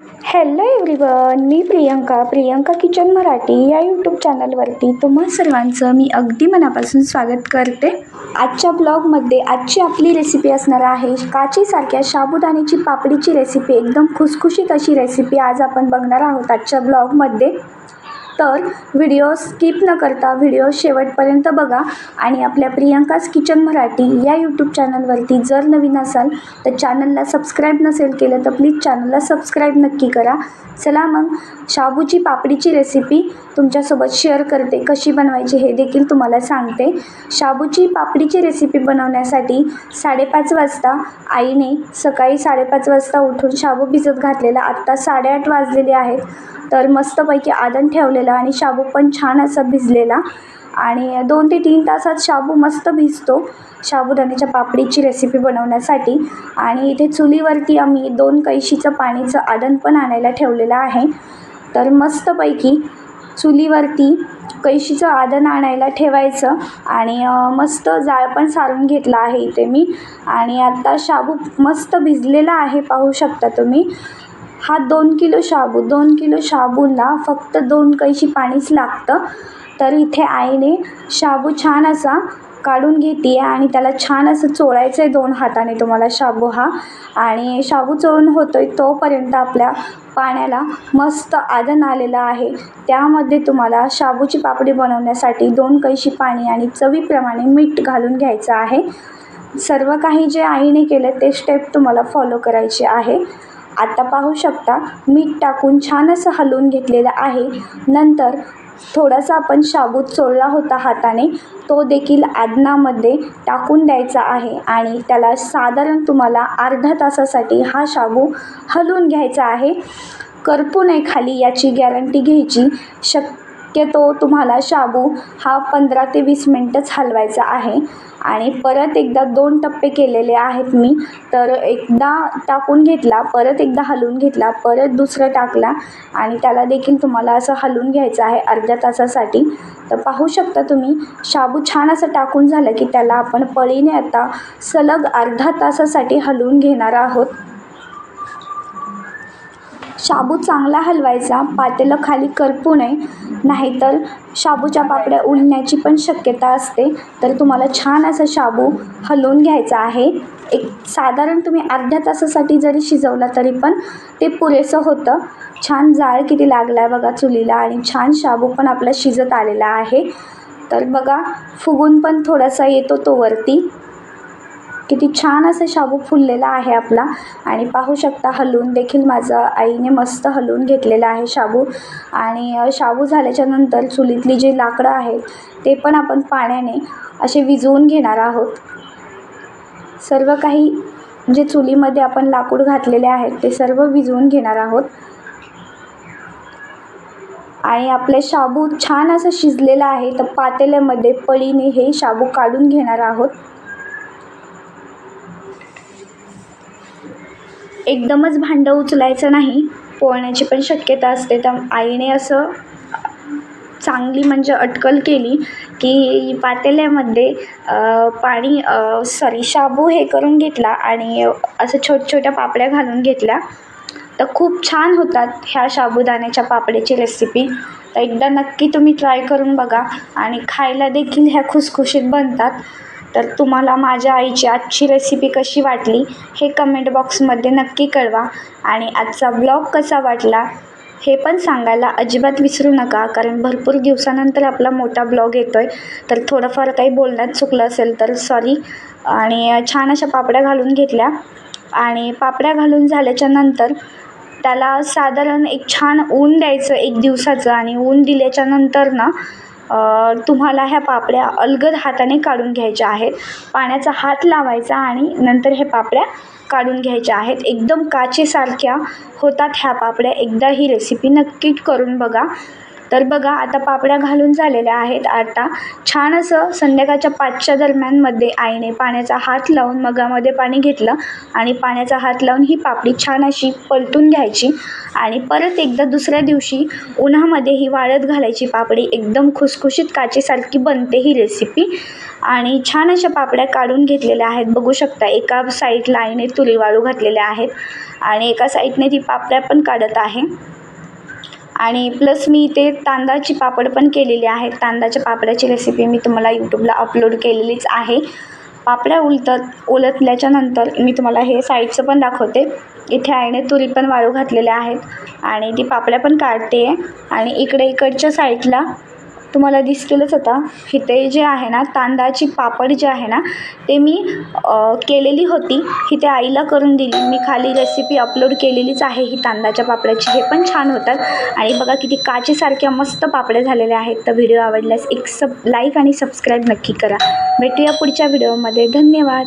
Hello everyone मी Priyanka. Priyanka kitchen Marathi या YouTube चॅनलवरती तुम्हा सर्वांचं मी अगदी मनापासून स्वागत करते. आजच्या ब्लॉगमध्ये आजची आपली रेसिपी असणार आहे काचीसारख्या साबुदाण्याची पापडीची रेसिपी एकदम खुसखुशीत अशी रेसिपी आज आपण बघणार आहोत आजच्या ब्लॉगमध्ये तर व्हिडिओ स्किप न करता व्हिडिओ शेवटपर्यंत बघा. आणि आपल्या प्रियंकाज किचन मराठी या यूट्यूब चॅनलवरती जर नवीन असाल तर चॅनलला सबस्क्राईब नसेल केलं तर प्लीज चॅनलला सबस्क्राईब नक्की करा. चला मग शाबूची पापडीची रेसिपी तुमच्यासोबत शेअर करते. कशी बनवायची हे देखील तुम्हाला सांगते. शाबूची पापडीची रेसिपी बनवण्यासाठी साडेपाच वाजता आईने सकाळी साडेपाच वाजता उठून शाबू भिजत घातलेला आत्ता साडेआठ वाजलेले आहेत. तर मस्तपैकी आदन ठेवलेलं आणि शाबू पण छान असा भिजलेला. आणि दोन ते तीन तासात शाबू मस्त भिजतो साबुदाण्याच्या पापडीची रेसिपी बनवण्यासाठी. आणि इथे चुलीवरती आम्ही दोन कैशीचं पाणीचं आदन पण आणायला ठेवलेलं आहे. तर मस्तपैकी चुलीवरती कैशीचं आदन आणायला ठेवायचं आणि मस्त जाळ पण सारून घेतला आहे इथे मी. आणि आता शाबू मस्त भिजलेला आहे पाहू शकता तुम्ही. हा दोन किलो शाबू दोन किलो शाबूला फक्त दोन कैशी पाणीच लागतं. तर इथे आईने शाबू छान असा काढून घेते आहे आणि त्याला छान असं चोळायचं आहे दोन हाताने तुम्हाला शाबू हा. आणि शाबू चोळून होतो आहे तोपर्यंत आपल्या पाण्याला मस्त आदन आलेलं आहे. त्यामध्ये तुम्हाला शाबूची पापडी बनवण्यासाठी दोन कैशी पाणी आणि चवीप्रमाणे मीठ घालून घ्यायचं आहे. सर्व काही जे आईने केलं ते स्टेप तुम्हाला फॉलो करायचे आहे. आता पाहू शकता मीठ टाकून छान असं हलवून घेतलेलं आहे. नंतर थोडासा आपण शाबूत चोळला होता हाताने तो देखील आदनामध्ये टाकून द्यायचा आहे आणि त्याला साधारण तुम्हाला अर्धा तासासाठी हा शाबू हलवून घ्यायचा आहे. करपू नये खाली याची गॅरंटी घ्यायची. शक शक्यतो तुम्हाला शाबू हा पंधरा ते वीस मिनटंच हलवायचा आहे. आणि परत एकदा दोन टप्पे केलेले आहेत मी. तर एकदा टाकून घेतला परत एकदा हलवून घेतला परत दुसरं टाकला. आणि त्याला देखील तुम्हाला असं हलवून घ्यायचं आहे अर्ध्या तासासाठी. तर पाहू शकता तुम्ही शाबू छान असं टाकून झालं की त्याला आपण पळीने आता सलग अर्धा तासासाठी हलवून घेणार आहोत. शाबू चांगला हलवायचा पातेलं खाली करपू नये. नाहीतर शाबूच्या पापड्या उलण्याची पण शक्यता असते. तर तुम्हाला छान असं शाबू हलवून घ्यायचा आहे. एक साधारण तुम्ही अर्ध्या तासासाठी जरी शिजवला तरी पण ते पुरेसं होतं. छान जाळ किती लागला आहे बघा चुलीला आणि छान शाबू पण आपला शिजत आलेला आहे. तर बघा फुगून पण थोडासा येतो तो वरती. किती छान असं शाबू फुललेला आहे आपला. आणि पाहू शकता हलवून देखील माझं आईने मस्त हलवून घेतलेलं आहे शाबू. आणि शाबू झाल्याच्यानंतर चुलीतली जी लाकडं आहेत ते पण आपण पाण्याने असे विझवून घेणार आहोत. सर्व काही जे चुलीमध्ये आपण लाकूड घातलेले आहेत ते सर्व विजवून घेणार आहोत. आणि आपले शाबू छान असं शिजलेलं आहे तर पातेल्यामध्ये पळीने हे शाबू काढून घेणार आहोत. एकदमच भांडं उचलायचं नाही पोळण्याची पण शक्यता असते. तर आईने असं चांगली म्हणजे अटकल केली की पातेल्यामध्ये पाणी सॉरी शाबू हे करून घेतला आणि असं छोट छोट्या पापड्या घालून घेतल्या. तर खूप छान होतात ह्या साबुदाण्याच्या पापड्याची रेसिपी तर एकदा नक्की तुम्ही ट्राय करून बघा आणि खायला देखील ह्या खुसखुशीत बनतात. तर तुम्हाला माझ्या आईची आजची रेसिपी कशी वाटली हे कमेंट बॉक्समध्ये नक्की कळवा. आणि आजचा ब्लॉग कसा वाटला हे पण सांगायला अजिबात विसरू नका कारण भरपूर दिवसानंतर आपला मोठा ब्लॉग येतो आहे तर थोडंफार काही बोलण्यात चुकलं असेल तर सॉरी आणि छान अशा पापड्या घालून घेतल्या. आणि पापड्या घालून झाल्याच्यानंतर त्याला साधारण एक छान ऊन द्यायचं एक दिवसाचं. आणि ऊन दिल्याच्या नंतर ना तुम्हाला ह्या पापड्या अलगद हाताने काढून घ्यायच्या आहेत. पाण्याचा हात लावायचा आणि नंतर हे पापड्या काढून घ्यायच्या आहेत. एकदम काचेसारख्या होतात ह्या पापड्या. एकदा ही रेसिपी नक्की करून बघा. तर बघा आता पापड्या घालून झालेल्या आहेत. आता छान असं संध्याकाळच्या पाचच्या दरम्यानमध्ये आईने पाण्याचा हात लावून मगामध्ये पाणी घेतलं आणि पाण्याचा हात लावून ही पापडी छान अशी पलटून घ्यायची आणि परत एकदा दुसऱ्या दिवशी उन्हामध्ये ही वाळत घालायची पापडी. एकदम खुसखुशीत काचेसारखी बनते ही रेसिपी आणि छान अशा पापड्या काढून घेतलेल्या आहेत. बघू शकता एका साईडला आईने तुरी वाळू घातलेल्या आहेत आणि एका साईडने ती पापड्या पण काढत आहे. आणि प्लस मी इथे तांदळाची पापड पण केलेली आहे तांदळाच्या पापडाची रेसिपी मी तुम्हाला यूट्यूबला अपलोड केलेलीच आहे. पापड्या उलटत उलटल्याच्या नंतर मी तुम्हाला हे साईडचं पण दाखवते. इथे आईने तुरी पण वाळू घातलेल्या आहेत. आणि ती पापड्या पण काढते आहे आणि इकडे इकडच्या साईडला तुम्हाला दिसतीलच आता इथे जे आहे ना तांदळाची पापड जे आहे ना ते मी केलेली होती. इथे आईला करून दिली. मी खाली रेसिपी अपलोड केलेलीच आहे ही तांदळाच्या पापड्याची हे पण छान होतात. आणि बघा किती काचेसारख्या मस्त पापड्या झालेल्या आहेत. तर व्हिडिओ आवडल्यास एक सब लाईक आणि सबस्क्राईब नक्की करा. भेटूया पुढच्या व्हिडिओमध्ये धन्यवाद.